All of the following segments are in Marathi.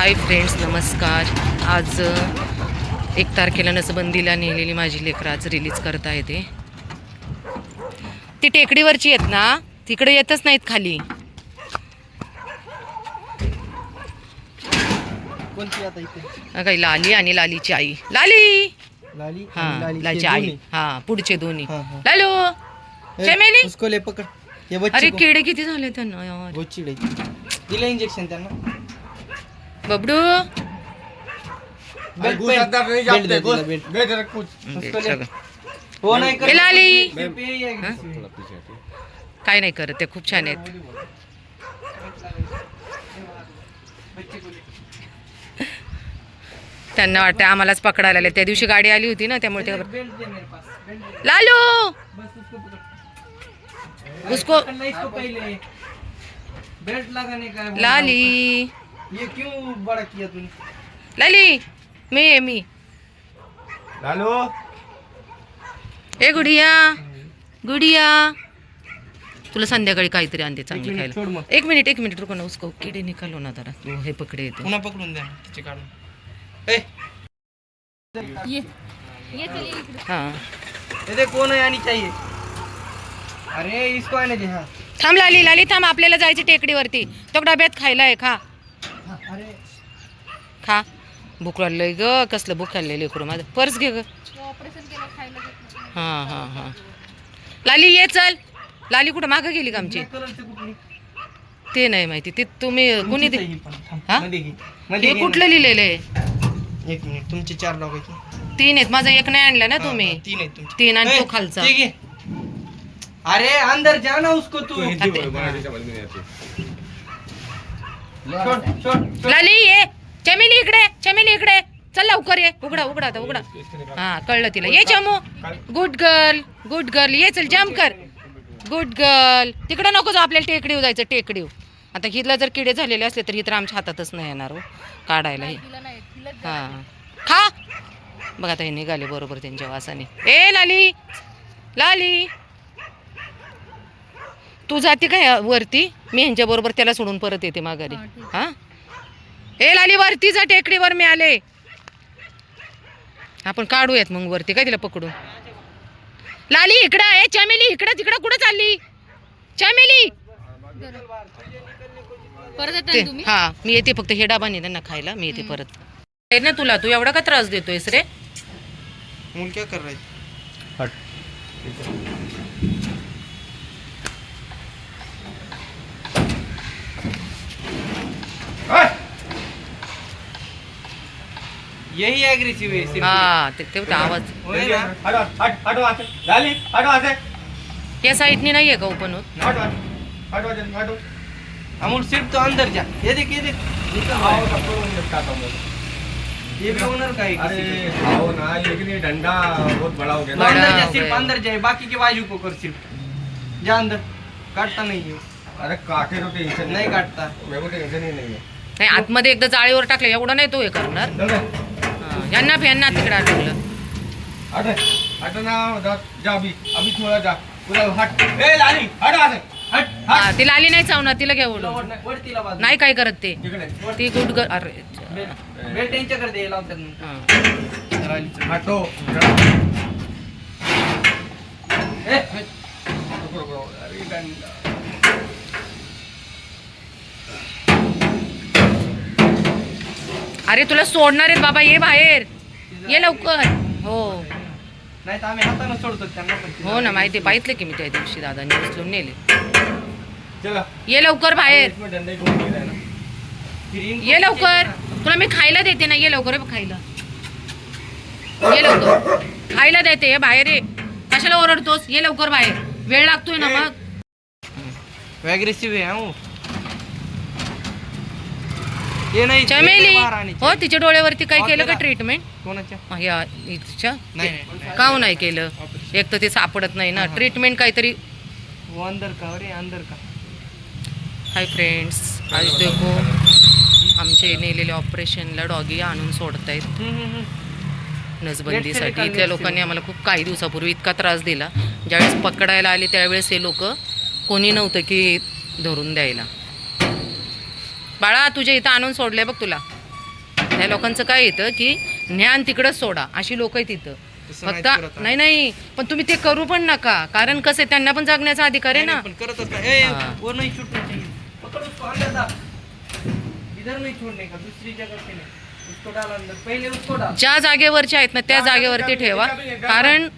हाय फ्रेंड्स नमस्कार. आज एक तारखेला नसबंदीला नेलेली माझी लेकरं आज रिलीज करता येते. ती टेकडीवरची आहेत ना तिकडे येतच नाहीत खाली. काही लाली आणि लालीची आई. लाली! लाली हा लालीचे आई. हा पुढचे दोन्ही. लालू! चमेली उसको ले पकड. अरे. किडे किती झाले त्यांना यार. इंजेक्शन त्यांना. बबडू. हो है काय नाही करत ते खूप छान आहेत. त्यांना वाटतं आम्हालाच पकडायला आले. त्या दिवशी गाडी आली होती ना त्यामुळे ते. लालू! उसको लाली। ये क्यों बड़ा किया तूने? लाली मी आहे मी। लालो। ए गुडिया। गुडिया। तुला संध्याकाळी काहीतरी आणते चांगली एक मिनिट, सोड खायला मग. एक मिनिट एक मिनिट रुको ना उसको किडे निकालो ना जरा. तू हे पकडे येते. पुन्हा पकडून द्या तिचे काढून. ए! हा ये देख कौन है. आनी चाहिए अरे इसको आने दे हाँ. थांब लाली लाली थांब आपल्याला जायची टेकडीवरती. तो डब्यात खायला आहे खा. खा. भूक लागलंय ग कसलं भूक खाल्लंय लेकरू माझं. पर्स घे ग. हां हां हां. लाली ये चल. लाली कुठं मागं गेली का आमची? ते नाही माहिती. ते तुम्ही कुणी आहे ही हा? कुठलं लिहिलेलं आहे. एक मिनिट तुमचे चार डॉग आहेत ना? तीन आहेत. माझा एक नाही आणला ना तुम्ही. तीन आहेत तुमचे. तीन आणि ए, तो खालचा. ते. अरे अंदर जा ना उसको तू. हिंदी छोड़, छोड़, छोड़. लाली ये. चमेली इकडे चमेली इकडे. चल लवकर ये. उघडा उघडा आता उघडा. हा कळलं तिला. ये चमू. गुड गर्ल गुड गर्ल ये चल जम कर. गुड गर्ल तिकडे नको जाऊ आपल्याला टेकडीव जायचं टेकडीव आता हिला जर किडे झालेले असले तर ही तर आमच्या हातातच नाही येणार हो. काढायला हे. हा. खा. बघ आता हे निघाले बरोबर त्यांच्या वासाने. ए लाली. लाली. तू जाते काय वरती? मी ह्यांच्या बरोबर त्याला सोडून परत येते माघारी. हा? ए लाली वरती जा टेकडीवर मी आले आपण काढूयात मग वरती काय तिला पकडून? लाली इकडं आहे चमेली इकडं तिकडं कुठं चालली? चमेली! ते- हा मी येते फक्त हे डाबा नाही त्यांना खायला मी येते परत. ना तुला तू एवढा का त्रास देतोयस रे? मूल क्या कर रहा. है यही एग्रेसिव है सिर्फ हा ते तेवढा आवाज. होय ना? हटो हट हटो आसे लाली हटो आसे या साईडनी नाहीये का ओपन होत? हटो हटो जल्दी हटो अमूल सिर्फ तो अंदर जा. ये देख ये देख. आओ है। सबको निपटाता हूँ ये भी ओनर का है अरे किसी का। आओ ना लेकिन ये डंडा बहुत बड़ा हो गया ना अंदर जा हो सिर्फ गया। अंदर जाए बाकी के बाजू को कर सिर्फ जा अंदर. काटता नहीं है अरे काटे तो टेंशन नहीं काटता. मेरे को टेंशन ही नहीं है। नाही आतमध्ये एकदा जाळीवर टाकलं एवढं नाही तो हे करणार. चल रे यांना यांना तिकडे आठवलं हट हट ना जा जा अभी अभी थोड़ा जा. पूरा हट. ए लाली हट हा हट तिला आली नाही चावणार तिला घ्या तिला ओढून. नाही- वर तिला बाजू. नाही काय करत ते. ती गुड गर अरे बेल्ट बेल्ट यांच्याकडे दे लावतात नंतर. हा. रालीचं. हटो. ए, रुको रुको अरे डंडा अरे तुला सोडणार आहेत बाबा ये बाहेर. ये लवकर. हो. नाही तर आम्ही हातानं सोडतो त्यांना पण हो ना माहिती पाहितलं की मी त्या दिवशी दादांनी उचलून नेले. चला. ये लवकर बाहेर. ये लवकर. तुला मी खायला देते ना. ये लवकर बघ खायला. ये लवकर. खायला देते. ये बाहेर ये. कशाला ओरडतोस? ये लवकर बाहेर. वेळ लागतोय ना मग. एग्रेसिव आहे हो. नाही चमेली. हो तिच्या डोळ्यावरती काय हो, केलं का ट्रीटमेंट कोणाच्या? या तिच्या नाही नाही काव नाही केलं? एक तर ते सापडत नाही ना. ट्रीटमेंट काहीतरी वो अंदर का? अरे अंदर का? हाय फ्रेंड्स आज देखो आमचे नेलेले ऑपरेशनला डॉगी आणून सोडतायत. हम्म, हम्म, हम्म. नसबंदीसाठी. इथल्या लोकांनी आम्हाला खूप काही दिवसापूर्वी इतका त्रास दिला. ज्यावेळेस पकडायला आले त्यावेळेस हे लोक कोणी नव्हतं की धरून द्यायला. बाळा तुझ्या इथं आणून सोडलंय बघ तुला. ह्या लोकांचं काय येतं की ज्ञान तिकडं सोडा अशी लोक आहेत तिथं फक्त नाही नाही पण तुम्ही ते करू पण नका. कारण कसं आहे, त्यांना पण जगण्याचा अधिकार आहे ना. ज्या जागेवरचे आहेत ना त्या जागेवरती ठेवा. कारण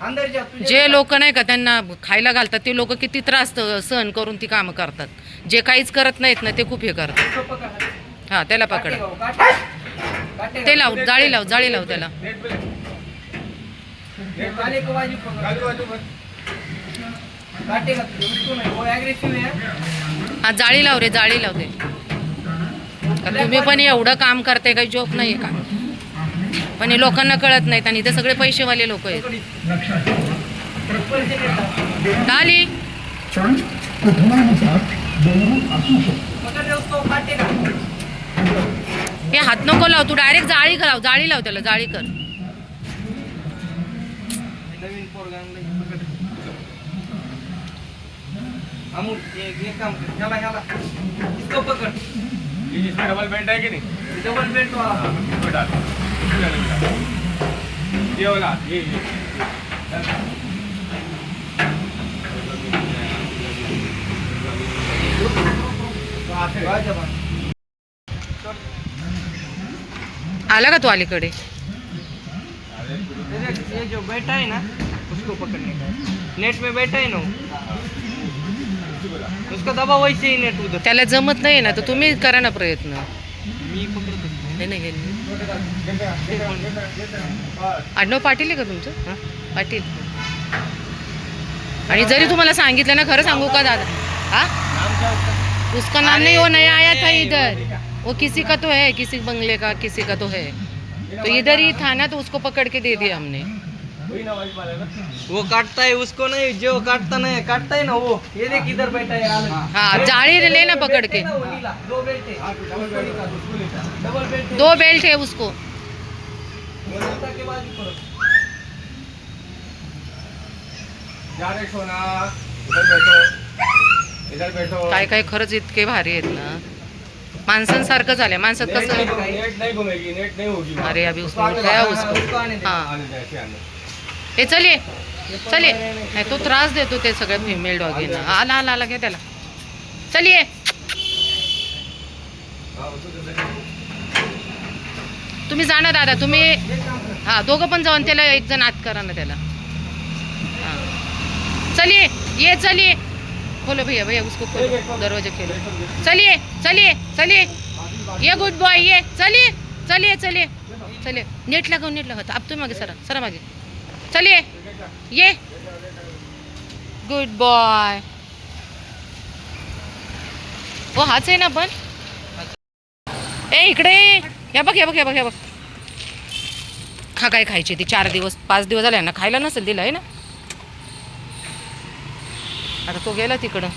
जा, लोक नाही का त्यांना खायला घालतात ते लोक किती त्रास सहन करून ती कामं करतात. जे काहीच करत नाहीत ना ते खूप हे करतात। हा त्याला पकडा। ते लाव. जाळी लाव जाळी लाव त्याला. है जाळी लाव रे जाळी लाव ते. तुम्ही पण एवढं काम करते काही जोक नाही का? पण हे लोकांना कळत नाहीत आणि ते सगळे पैसेवाले लोक आहेत. डाली हे हात नको लाव तू डायरेक्ट जाळी लाव जाळी लाव त्याला जाळी कर. डबल बेल्ट है कि नहीं? डबल बेल्ट हाँ, आला का तू अलीकडे? ये जो बैठा है ना उसको पकड़ने का। नेट में बैठा है ना उसका दबा वैसे ही नेट उधर. त्याला जमत नाही ना तर तुम्ही करा ना प्रयत्न. मी पकडतो. नाही नाही. आडनाव पाटील आहे का तुमचं? हा? पाटील. आणि जरी तुम्हाला सांगितलं ना खरं सांगू का दादा? हा? उसका नाम नहीं वो नया आया था इधर। वो किसी का तो है किसी बंगले का किसी का तो है। तो इधर ही था ना तो उसको पकड़ के दे दिया हमने। वो काटता है उसको नहीं जो काटता नहीं काटता है ना वो। ये देख इधर बैठा है। हाँ। जाली ले ना पकड़ के। दो बेल्ट है दो बेल्ट है उसको। वो जूता के बाजू करो जा रे सोना इधर बैठो। इधर बैठो। काय काय खरंच इतके भारी आहेत ना। माणसांसारखं झालंय माणसात कसं घूमे- नेट नहीं घूमेगी नेट नहीं होगी. अरे अभी उसको. उसको। हाँ। हे चलिए चलिए नाही तो त्रास देतो ते सगळ्या फिमेल डॉगींना आला आला आला घ्या त्याला. चलिये तुम्ही जाणार दादा. तुम्ही हा दोघं पण जाऊन त्याला एक जण आत करा ना त्याला. हा. चलिये ये. चलिए खोलो भैया भैया उसको खोलो. दरवाजा खोलो. चलिए चलिए चलिए ये गुड बॉय ये चलिए चलिए चलिए चलिए नेट लगाओ नेट लगाओ. अब तुम्ही मागे सरा सरा मागे. चलिए ये। गुड बॉय वो हाच आहे ना पण ए इकडे या. बघ या बघ या बघ या बघ. हा काय खायची ती? चार दिवस पाच दिवस झाले ना खायला नसेल दिलं आहे ना? आता तो गेला तिकडं.